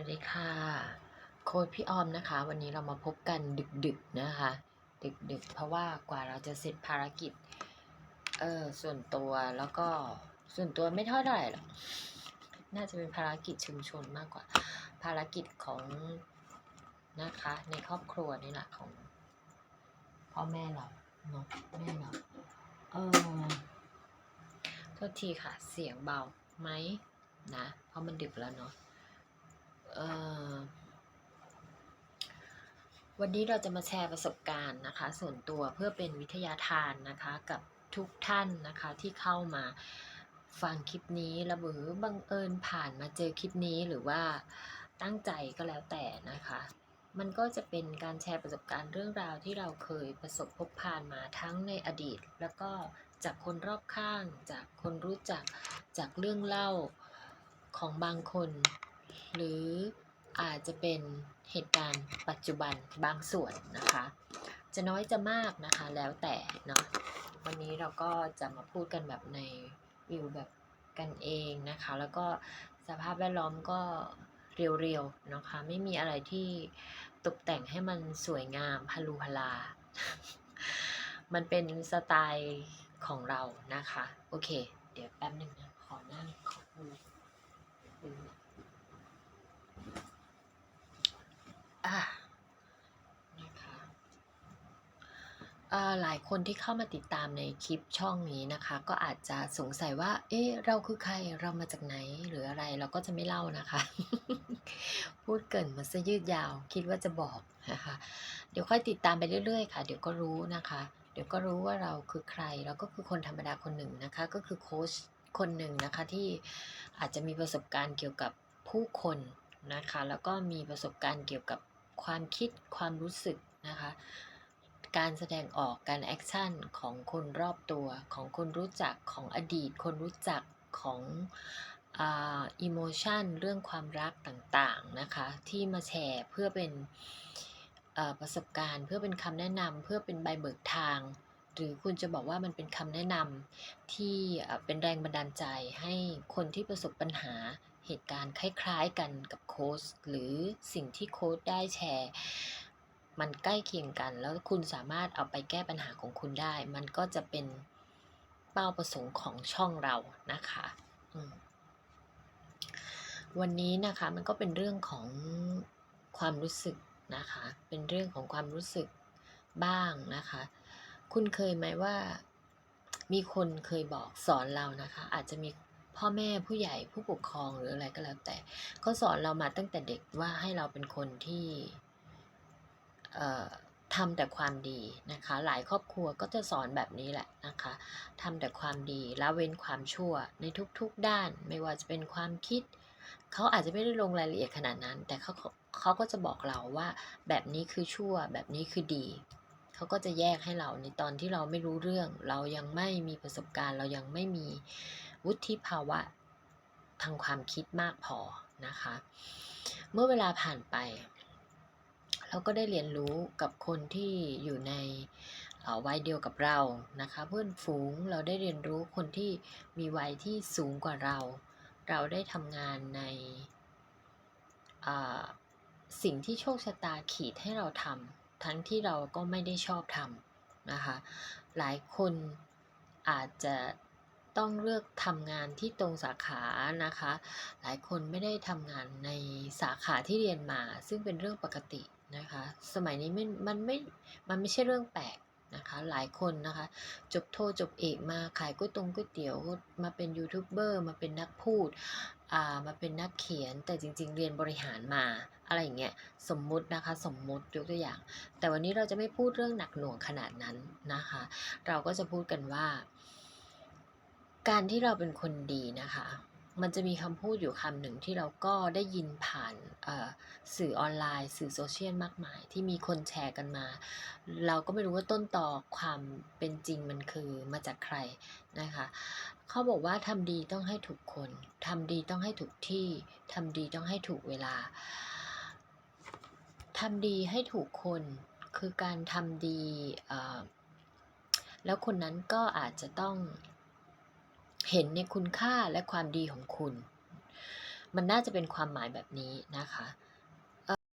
วัสดีค่ะ โค้ดพี่ออมนะคะ วันนี้เรามาพบกันดึกๆนะคะ ดึกๆ เพราะว่ากว่าเราจะเสร็จภารกิจ เออส่วนตัวแล้วก็ส่วนตัวไม่เท่าไหร่หรอก น่าจะเป็นภารกิจชุมชนมากกว่า ภารกิจของนะคะ ในครอบครัวนี่แหละของพ่อแม่เราเนาะแม่เราเออโทษทีค่ะเสียงเบาไหมนะ เพราะมันดึกแล้วเนาะ วันนี้เราจะมาแชร์ประสบการณ์นะคะ ส่วนตัวเพื่อเป็นวิทยาทานนะคะกับทุกท่านนะคะที่เข้ามาฟังคลิปนี้แล้วหรือบังเอิญผ่านมาเจอคลิปนี้หรือว่าตั้งใจก็แล้วแต่นะคะ มันก็จะเป็นการแชร์ประสบการณ์เรื่องราวที่เราเคยประสบพบผ่านมาทั้งในอดีต แล้วก็จากคนรอบข้าง จากคนรู้จักจากเรื่องเล่าของบางคน หรืออาจจะเป็นเหตุการณ์ปัจจุบันบางส่วนนะคะ จะน้อยจะมากนะคะแล้วแต่เนาะวันนี้เราก็จะมาพูดกันแบบในวิวแบบกันเองนะคะ แล้วก็สภาพแวดล้อมก็เรียวๆนะคะ ไม่มีอะไรที่ตกแต่งให้มันสวยงามพลูพลา มันเป็นสไตล์ของเรานะคะ โอเค เดี๋ยวแป๊บหนึ่งนะ ขอนั่งขอดูดู อะนะคะหลายคนที่เข้ามาติดตามในคลิปช่องนี้นะคะ ก็อาจจะสงสัยว่า เอ๊ะเราคือใครเรามาจากไหนหรืออะไรเราก็จะไม่เล่านะคะ พูดเกินมาซะยืดยาว คิดว่าจะบอกนะคะ เดี๋ยวค่อยติดตามไปเรื่อยๆค่ะ เดี๋ยวก็รู้นะคะ เดี๋ยวก็รู้ว่าเราคือใครเราก็คือคนธรรมดาคนหนึ่งนะคะ ก็คือโค้ชคนหนึ่งนะคะที่อาจจะมีประสบการณ์เกี่ยวกับผู้คนนะคะ แล้วก็มีประสบการณ์เกี่ยวกับ ความคิดความรู้สึกนะคะ การแสดงออกการแอคชั่นของคนรอบตัวของคนรู้จักของอดีต คนรู้จักของอิโมชันเรื่องความรักต่างๆนะคะที่มาแชร์เพื่อเป็นประสบการณ์ เพื่อเป็นคำแนะนำเพื่อเป็นใบเบิกทาง หรือคุณจะบอกว่ามันเป็นคำแนะนำที่เป็นแรงบันดาลใจให้คนที่ประสบปัญหา เหตุการณ์คล้ายๆกันกับโค้ชหรือสิ่งที่โค้ชได้แชร์ มันใกล้เคียงกัน แล้วคุณสามารถเอาไปแก้ปัญหาของคุณได้ มันก็จะเป็นเป้าประสงค์ของช่องเรานะคะวันนี้นะคะมันก็เป็นเรื่องของความรู้สึกนะคะ เป็นเรื่องของความรู้สึกบ้างนะคะ คุณเคยไหมว่ามีคนเคยบอกสอนเรานะคะ อาจจะมี พ่อแม่ผู้ใหญ่ผู้ปกครองหรืออะไรก็แล้วแต่เขาสอนเรามาตั้งแต่เด็กว่าให้เราเป็นคนที่ทำแต่ความดีนะคะ หลายครอบครัวก็จะสอนแบบนี้แหละนะคะทำแต่ความดีละเว้นความชั่วในทุกๆด้าน ไม่ว่าจะเป็นความคิด เขาอาจจะไม่ได้ลงรายละเอียดขนาดนั้น แต่เขาเขาก็จะบอกเราว่าแบบนี้คือชั่ว แบบนี้คือดี เขาก็จะแยกให้เราในตอนที่เราไม่รู้เรื่อง เรายังไม่มีประสบการณ์ เรายังไม่มี วุฒิภาวะทางความคิดมากพอนะคะ เมื่อเวลาผ่านไป เราก็ได้เรียนรู้กับคนที่อยู่ในวัยเดียวกับเรานะคะ เพื่อนฝูงเราได้เรียนรู้คนที่มีวัยที่สูงกว่าเรา เราได้ทำงานในสิ่งที่โชคชะตาขีดให้เราทำทั้งที่เราก็ไม่ได้ชอบทำนะคะ หลายคนอาจจะ ต้องเลือกทำงานที่ตรงสาขานะคะ หลายคนไม่ได้ทำงานในสาขาที่เรียนมา ซึ่งเป็นเรื่องปกตินะคะ สมัยนี้มันมันไม่ มันไม่ใช่เรื่องแปลกนะคะ หลายคนนะคะ จบโทจบเอกมาขายก๋วยตงก๋วยเตี๋ยว มาเป็นยูทูบเบอร์มาเป็นนักพูดอ่ามาเป็นนักเขียนแต่จริง ๆ เรียนบริหารมาอะไรอย่างเงี้ยสมมุตินะคะสมมุติยกตัวอย่าง แต่วันนี้เราจะไม่พูดเรื่องหนักหน่วงขนาดนั้นนะคะ เราก็จะพูดกันว่า การที่เราเป็นคนดีนะคะ มันจะมีคำพูดอยู่คำหนึ่งที่เราก็ได้ยินผ่านสื่อออนไลน์ สื่อโซเชียลมากมาย ที่มีคนแชร์กันมา เราก็ไม่รู้ว่าต้นต่อความเป็นจริงมันคือมาจากใครนะคะเขาบอกว่าทำดีต้องให้ถูกคนทำดีต้องให้ถูกที่ทำดีต้องให้ถูกเวลาทำดีให้ถูกคนคือการทำดีแล้วคนนั้นก็อาจจะต้อง เห็นในคุณค่าและความดีของคุณ มันน่าจะเป็นความหมายแบบนี้นะคะ